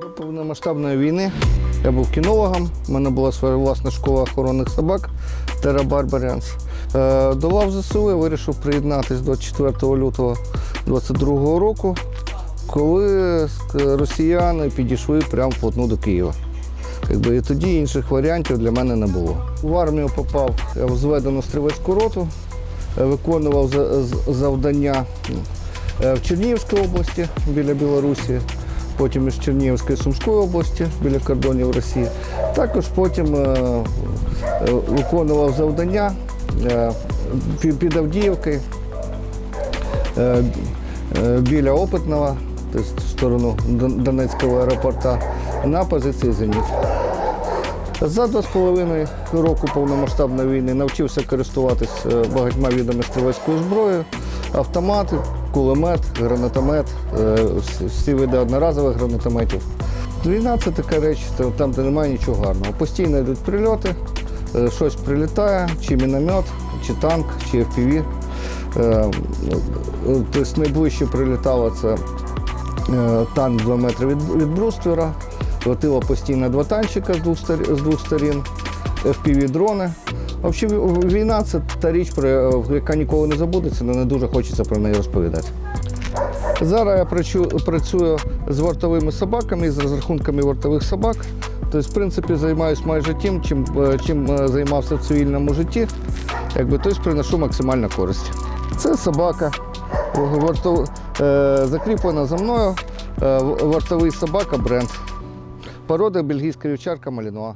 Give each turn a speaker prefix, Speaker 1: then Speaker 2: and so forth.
Speaker 1: До повномасштабної війни я був кінологом. У мене була своя власна школа охоронних собак Терра Барбаріанс. До лав ЗСУ я вирішив приєднатися 24 лютого 2022 року, коли росіяни підійшли прямо вплотну до Києва. Якби, і тоді інших варіантів для мене не було. В армію попав я в зведену стрілецьку роту, е, виконував завдання е, в Чернігівській області біля Білорусі, потім із Чернігівської Сумської області біля кордонів Росії. Також потім е, е, виконував завдання е, під Авдіївкою біля Опитного, тобто в сторону Донецького аеропорта, на позиції «Зеніт». За два з половиною року повномасштабної війни навчився користуватись багатьма видами стрілецької зброї, автомати, кулемет, гранатомет, е, всі- види одноразових гранатометів. Війна це така реч, там, де немає нічого гарного. Постійно йдуть прильоти, е, щось прилітає, чи міномет, чи танк, чи FPV. Е, Тобто найближче прилітало це танк 2 метри від, бруствера, летіло постійно два танчика з двох сторін, FPV-дрони. Взагалі, війна це та річ, яка ніколи не забудеться, але не дуже хочеться про неї розповідати. Зараз я працю- працюю з вартовими собаками, з розрахунками вартових собак. Тобто, в принципі, займаюся майже тим, чим, е, чим е, займався в цивільному житті. Якби, тобто приношу максимальну користь. Це собака, вартов... е, закріплена за мною, вартовий собака бренд. Порода бельгійська вівчарка Малінуа.